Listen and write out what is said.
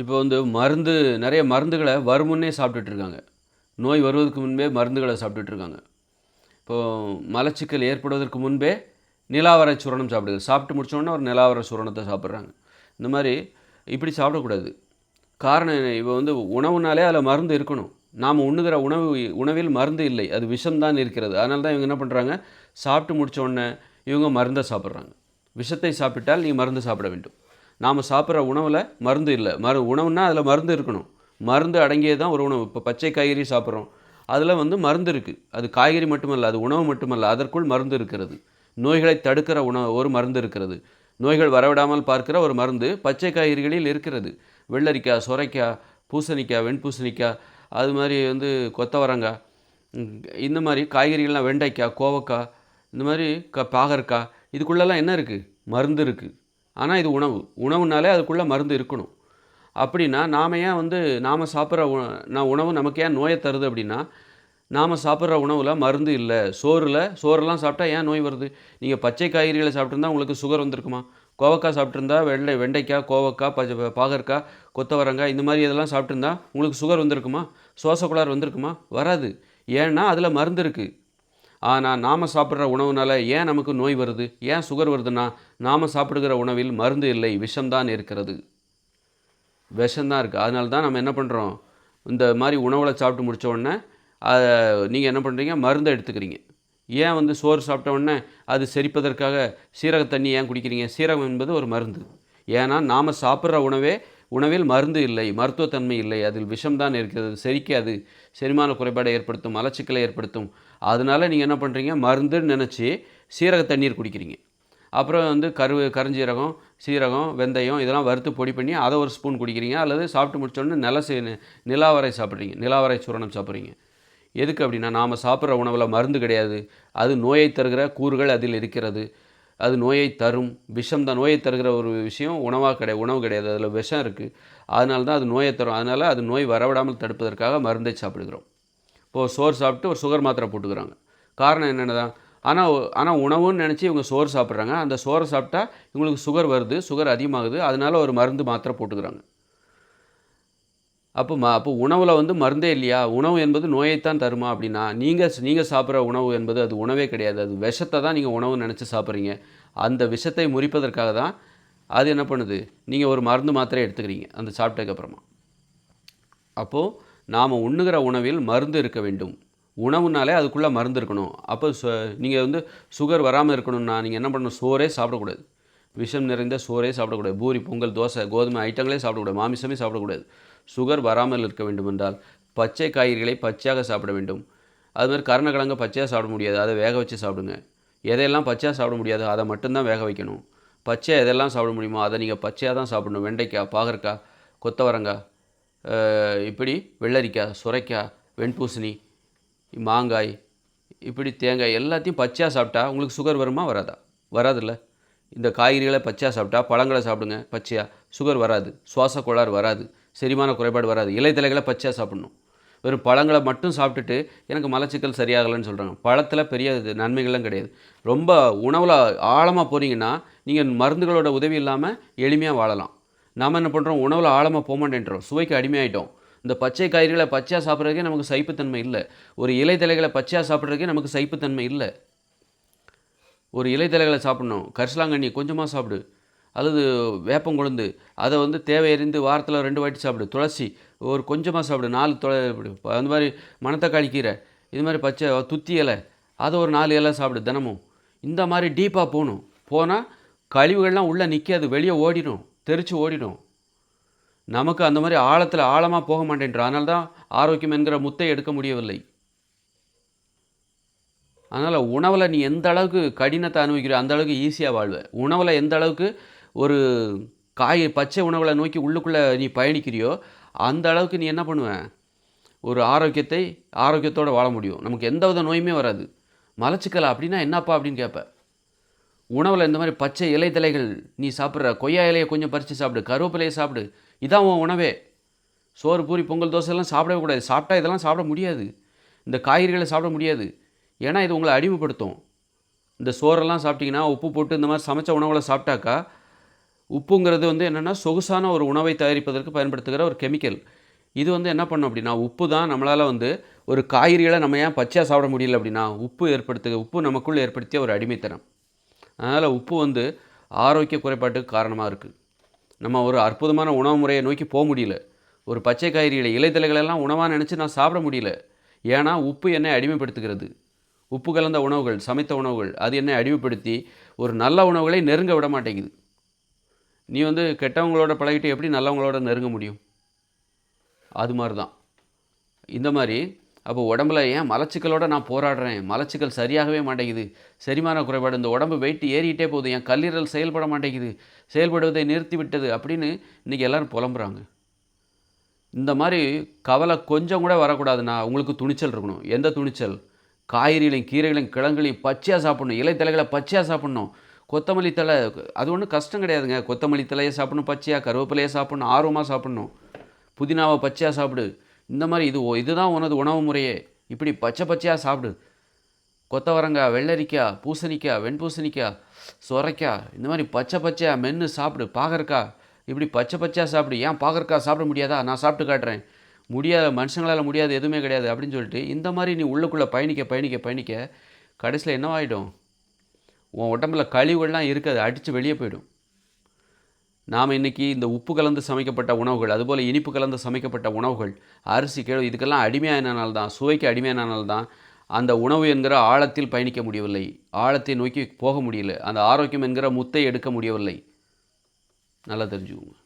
இப்போ வந்து மருந்து நிறைய மருந்துகளை வருமுன்னே சாப்பிட்டுட்டு இருக்காங்க நோய் வருவதற்கு முன்பே மருந்துகளை சாப்பிட்டுட்ருக்காங்க. இப்போது மலச்சிக்கல் ஏற்படுவதற்கு முன்பே நிலாவரை சூரணம் சாப்பிடுது சாப்பிட்டு முடிச்சோடனே ஒரு நிலாவரை சூரணத்தை சாப்பிட்றாங்க. இந்த மாதிரி இப்படி சாப்பிடக்கூடாது. காரணம் என்ன? இப்போ வந்து உணவுனாலே அதில் மருந்து இருக்கணும். நாம் உண்ணுகிற உணவு உணவில் மருந்து இல்லை. அது விஷம்தான் இருக்கிறது. அதனால தான் இவங்க என்ன பண்ணுறாங்க? சாப்பிட்டு முடிச்ச உடனே இவங்க மருந்தை சாப்பிட்றாங்க. விஷத்தை சாப்பிட்டால் நீ மருந்து சாப்பிட வேண்டும். நாம் சாப்பிட்ற உணவில் மருந்து இல்லை. மரு உணவுன்னா அதில் மருந்து இருக்கணும். மருந்து அடங்கியே தான் ஒரு உணவு. இப்போ பச்சை காய்கறி சாப்பிட்றோம். அதில் வந்து மருந்து இருக்குது அது காய்கறி மட்டுமல்ல அது உணவு மட்டுமல்ல அதற்குள் மருந்து இருக்கிறது. நோய்களை தடுக்கிற உணவு ஒரு மருந்து இருக்கிறது. நோய்கள் வரவிடாமல் பார்க்கிற ஒரு மருந்து பச்சை காய்கறிகளில் இருக்கிறது. வெள்ளரிக்காய் சுரைக்காய் பூசணிக்காய் வெண்பூசணிக்காய் அது மாதிரி வந்து கொத்தவரங்காய் இந்த மாதிரி காய்கறிகள்லாம் வெண்டைக்காய் கோவக்காய் இந்த மாதிரி க பாகற்காய் இதுக்குள்ளெல்லாம் என்ன இருக்குது மருந்து இருக்குது ஆனால் இது உணவு. உணவுனாலே அதுக்குள்ளே மருந்து இருக்கணும். அப்படின்னா நாம் ஏன் வந்து நாம் சாப்பிட்ற உ நான் உணவு நமக்கு ஏன் நோயை தருது அப்படின்னா நாம் சாப்பிட்ற உணவில் மருந்து இல்லை. சோறில் சோறெல்லாம் சாப்பிட்டா ஏன் நோய் வருது? நீங்கள் பச்சை காய்கறிகளை சாப்பிட்ருந்தா உங்களுக்கு சுகர் வந்திருக்குமா? கோவக்காய் சாப்பிட்ருந்தா வெள்ளை வெண்டைக்காய் கோவக்காய் பச்ச பாகற்காய் கொத்தவரங்காய் இந்த மாதிரி இதெல்லாம் சாப்பிட்ருந்தா உங்களுக்கு சுகர் வந்திருக்குமா? சுவாசக்குளார் வந்திருக்குமா? வராது. ஏன்னா அதில் மருந்து இருக்குது ஆனால் நாம் சாப்பிட்ற உணவுனால ஏன் நமக்கு நோய் வருது? ஏன் சுகர் வருதுன்னா நாம் சாப்பிடுகிற உணவில் மருந்து இல்லை விஷம்தான் இருக்கிறது. விஷம்தான் இருக்குது அதனால தான் நம்ம என்ன பண்ணுறோம் இந்த மாதிரி உணவில் சாப்பிட்டு முடித்த உடனே அதை நீங்கள் என்ன பண்ணுறீங்க மருந்தை எடுத்துக்கிறீங்க. ஏன் வந்து சோறு சாப்பிட்ட உடனே அது செரிப்பதற்காக சீரக தண்ணி ஏன் குடிக்கிறீங்க? சீரகம் என்பது ஒரு மருந்து. ஏன்னா நாம் சாப்பிட்ற உணவே உணவில் மருந்து இல்லை மருத்துவத்தன்மை இல்லை. அதில் விஷம்தான் இருக்கிறது. செரிக்காது. செரிமான குறைபாடை ஏற்படுத்தும் மலச்சிக்கலை ஏற்படுத்தும் அதனால நீங்கள் என்ன பண்ணுறீங்க மருந்துன்னு நினச்சி சீரக தண்ணீர் குடிக்கிறீங்க. அப்புறம் வந்து கரு கருஞ்சீரகம் சீரகம் வெந்தயம் இதெல்லாம் வறுத்து பொடி பண்ணி அதை ஒரு ஸ்பூன் குடிக்கிறீங்க. அல்லது சாப்பிட்டு முடிச்ச உடனே நில நிலாவரை சாப்பிட்றீங்க. நிலாவரை சூரணம் சாப்பிட்றீங்க. எதுக்கு அப்படின்னா நாம் சாப்பிட்ற உணவில் மருந்து கிடையாது. அது நோயை தருகிற கூறுகள் அதில் இருக்கிறது. அது நோயை தரும். விஷம் தான். நோயை தருகிற ஒரு விஷயம் உணவாக கிடையாது உணவு கிடையாது. அதில் விஷம் இருக்குது அதனால தான் அது நோயை தரும். அதனால் அது நோய் வரவிடாமல் தடுப்பதற்காக மருந்தை சாப்பிடுகிறோம். இப்போது சோறு சாப்பிட்டு ஒரு சுகர் மாத்திரை போட்டுக்கிறாங்க. காரணம் என்னென்னதான்? ஆனால் ஆனால் உணவுன்னு நினச்சி இவங்க சோறு சாப்பிட்றாங்க. அந்த சோறை சாப்பிட்டா இவங்களுக்கு சுகர் வருது சுகர் அதிகமாகுது. அதனால ஒரு மருந்து மாத்திரை போட்டுக்கிறாங்க. அப்போ மா அப்போ உணவில் வந்து மருந்தே இல்லையா? உணவு என்பது நோயைத்தான் தருமா அப்படின்னா நீங்கள் நீங்கள் சாப்பிட்ற உணவு என்பது அது உணவே கிடையாது. அது விஷத்தை தான் நீங்கள் உணவு நினச்சி சாப்பிட்றீங்க. அந்த விஷத்தை முறிப்பதற்காக தான் அது என்ன பண்ணுது? நீங்கள் ஒரு மருந்து மாத்திரை எடுத்துக்கிறீங்க. அந்த சாப்பிட்டதுக்கப்புறமா அப்போது நாம் உண்ணுகிற உணவில் மருந்து இருக்க வேண்டும். உணவுனாலே அதுக்குள்ளே மருந்து இருக்கணும். அப்போ நீங்கள் வந்து சுகர் வராமல் இருக்கணும்னா நீங்கள் என்ன பண்ணணும்? சோறே சாப்பிடக்கூடாது. விஷம் நிறைந்த சோறே சாப்பிடக்கூடாது. பூரி பொங்கல் தோசை கோதுமை ஐட்டங்களே சாப்பிடக்கூடாது. மாமிசமே சாப்பிடக்கூடாது. சுகர் வராமல் இருக்க வேண்டும் என்றால் பச்சை காய்கறிகளை பச்சையாக சாப்பிட வேண்டும். அது மாதிரி கருணக்கிழங்க பச்சையாக சாப்பிட முடியாது. அதை வேக வச்சு சாப்பிடுங்க. எதையெல்லாம் பச்சையாக சாப்பிட முடியாது அதை மட்டும்தான் வேக வைக்கணும். பச்சையாக எதெல்லாம் சாப்பிட முடியுமோ அதை நீங்கள் பச்சையாக தான் சாப்பிடணும். வெண்டைக்காய் பாகற்காய் கொத்தவரங்காய் இப்படி வெள்ளரிக்காய் சுரைக்காய் வெண்பூசணி மாங்காய் இப்படி தேங்காய் எல்லாத்தையும் பச்சையாக சாப்பிட்டா உங்களுக்கு சுகர் வருமா வராதா? வராதுல்ல. இந்த காய்கறிகளை பச்சையாக சாப்பிட்டா பழங்களை சாப்பிடுங்க பச்சையாக சுகர் வராது. சுவாச கோளாறு வராது. செரிமான குறைபாடு வராது. இலைத்தலைகளை பச்சையாக சாப்பிடணும். வெறும் பழங்களை மட்டும் சாப்பிட்டுட்டு எனக்கு மலச்சிக்கல் சரியாகலைன்னு சொல்கிறாங்க பழத்தில் பெரிய இது நன்மைகள்லாம் கிடையாது. ரொம்ப உணவில் ஆழமாக போகிறீங்கன்னா நீங்கள் மருந்துகளோட உதவி இல்லாமல் எளிமையாக வாழலாம். நாம் என்ன பண்ணுறோம் உணவில் ஆழமாக போக மாட்டேன்றோம் சுவைக்கு அடிமையாயிட்டோம். இந்த பச்சை காய்கறிகளை பச்சையாக சாப்பிட்றதுக்கே நமக்கு சைப்புத்தன்மை இல்லை. ஒரு இலைத்தலைகளை பச்சையாக சாப்பிட்றதுக்கே நமக்கு சைப்புத்தன்மை இல்லை. ஒரு இலைத்தலைகளை சாப்பிடணும். கரிசலாங்கண்ணி கொஞ்சமாக சாப்பிடு. அல்லது வேப்பங்குழுந்து அதை வந்து தேவையறிந்து வாரத்தில் ரெண்டு வாட்டி சாப்பிடு. துளசி ஒரு கொஞ்சமாக சாப்பிடு. நாலு துள இப்படி அந்த மாதிரி மணத்தக்காளி கீரை இது மாதிரி பச்சை துத்தி இலை அதை ஒரு நாலு இலை சாப்பிடு தினமும். இந்த மாதிரி டீப்பாக போகணும். போனால் கழிவுகள்லாம் உள்ளே நிற்காது வெளியே ஓடிடும் தெரிச்சு ஓடிடும். நமக்கு அந்த மாதிரி ஆழத்தில் ஆழமாக போக மாட்டேன்றோம் அதனால தான் ஆரோக்கியம் என்கிற முத்தை எடுக்க முடியவில்லை. அதனால் உணவில் நீ எந்த அளவுக்கு கடினத்தை அனுபவிக்கிற அந்த அளவுக்கு ஈஸியாக வாழ்வ. உணவில் எந்த அளவுக்கு ஒரு காய் பச்சை உணவில் நோக்கி உள்ளுக்குள்ளே நீ பயணிக்கிறியோ அந்த அளவுக்கு நீ என்ன பண்ணுவேன் ஒரு ஆரோக்கியத்தை ஆரோக்கியத்தோடு வாழ முடியும். நமக்கு எந்த வித நோயுமே வராது. மலச்சிக்கல் அப்படின்னா என்னப்பா அப்படின்னு கேட்பேன் உணவில் இந்த மாதிரி பச்சை இலைத்தலைகள் நீ சாப்பிட்ற கொய்யா இலையை கொஞ்சம் பறித்து சாப்பிடு கருவேப்பிலையை சாப்பிடு. இதான் உன் உணவே. சோறு பூரி பொங்கல் தோசை எல்லாம் சாப்பிடவே கூடாது. சாப்பிட்டா இதெல்லாம் சாப்பிட முடியாது. இந்த காய்கறிகளை சாப்பிட முடியாது. ஏன்னா இது உங்களை அடிமைப்படுத்தும். இந்த சோறெல்லாம் சாப்பிட்டிங்கன்னா உப்பு போட்டு இந்த மாதிரி சமைச்ச உணவுகளை சாப்பிட்டாக்கா உப்புங்கிறது வந்து என்னென்னா சொகுசான ஒரு உணவை தயாரிப்பதற்கு பயன்படுத்துகிற ஒரு கெமிக்கல். இது வந்து என்ன பண்ணும் அப்படின்னா உப்பு தான் நம்மளால் வந்து ஒரு காய்கறிகளை நம்ம ஏன் பச்சையாக சாப்பிட முடியல அப்படின்னா உப்பு ஏற்படுத்து உப்பு நமக்குள் ஏற்படுத்திய ஒரு அடிமைத்தனம். அதனால் உப்பு வந்து ஆரோக்கிய குறைபாட்டுக்கு காரணமாக இருக்குது நம்ம ஒரு அற்புதமான உணவு முறையை நோக்கி போக முடியல. ஒரு பச்சை காய்கறிகளை இலைத்தலைகளெல்லாம் உணவாக நினச்சி நான் சாப்பிட முடியல. ஏன்னா உப்பு என்னை அடிமைப்படுத்துகிறது. உப்பு கலந்த உணவுகள் சமைத்த உணவுகள் அது என்னை அடிமைப்படுத்தி ஒரு நல்ல உணவுகளை நெருங்க விட மாட்டேங்குது. நீ வந்து கெட்டவங்களோட பழகிட்டு எப்படி நல்லவங்களோட நெருங்க முடியும்? அது மாதிரி தான் இந்த மாதிரி அப்போ உடம்புல ஏன் மலச்சிக்கலோடு நான் போராடுறேன்? மலச்சிக்கல் சரியாகவே மாட்டேங்குது. செரிமான குறைபாடு இந்த உடம்பு வெயிட் ஏறிக்கிட்டே போகுது. என் கல்லீரல் செயல்பட மாட்டேங்குது. செயல்படுவதை நிறுத்தி விட்டது அப்படின்னு இன்றைக்கி எல்லோரும் புலம்புறாங்க. இந்த மாதிரி கவலை கொஞ்சம் கூட வரக்கூடாதுண்ணா உங்களுக்கு துணிச்சல் இருக்கணும். எந்த துணிச்சல்? காய்கறிகளையும் கீரைகளையும் கிழங்குகளையும் பச்சையாக சாப்பிடணும். இலைத்தலைகளை பச்சையாக சாப்பிடணும். கொத்தமல்லி தழை அது ஒன்றும் கஷ்டம் கிடையாதுங்க. கொத்தமல்லி தலையை சாப்பிடணும் பச்சையாக கருவேப்பிலையை சாப்பிடணும். ஆர்வமாக சாப்பிடணும். புதினாவை பச்சையாக சாப்பிடு. இந்த மாதிரி இது ஓ- இதுதான் உனது உணவு முறையே. இப்படி பச்சை பச்சையாக சாப்பிடு. கொத்தவரங்காய் வெள்ளரிக்காய் பூசணிக்காய் வெண்பூசணிக்காய் சொரைக்காய் இந்த மாதிரி பச்சை பச்சையாக மென்று சாப்பிடு. பாகற்காய் இப்படி பச்சை பச்சையாக சாப்பிடு. ஏன் பாகற்காய் சாப்பிட முடியாதா? நான் சாப்பிட்டு காட்டுறேன். முடியாத மனுஷங்களால் முடியாது எதுவுமே கிடையாது அப்படின்னு சொல்லிட்டு இந்த மாதிரி நீ உள்ளுக்குள்ளே பயணிக்க பயணிக்க பயணிக்க கடைசியில் என்னவாயிடும்? உன் உடம்புல கழிவுகள்லாம் இருக்காது. அடித்து வெளியே போயிடும். நாம் இன்றைக்கி இந்த உப்பு கலந்து சமைக்கப்பட்ட உணவுகள் அதுபோல் இனிப்பு கலந்து சமைக்கப்பட்ட உணவுகள் அரிசி கேழ்வு இதுக்கெல்லாம் அடிமையானால் தான் சுவைக்கு அடிமையானனால தான் அந்த உணவு என்கிற ஆழத்தில் பயணிக்க முடியவில்லை. ஆழத்தை நோக்கி போக முடியல. அந்த ஆரோக்கியம் என்கிற முத்தை எடுக்க முடியவில்லை. நல்லா தெரிஞ்சுக்கோங்க.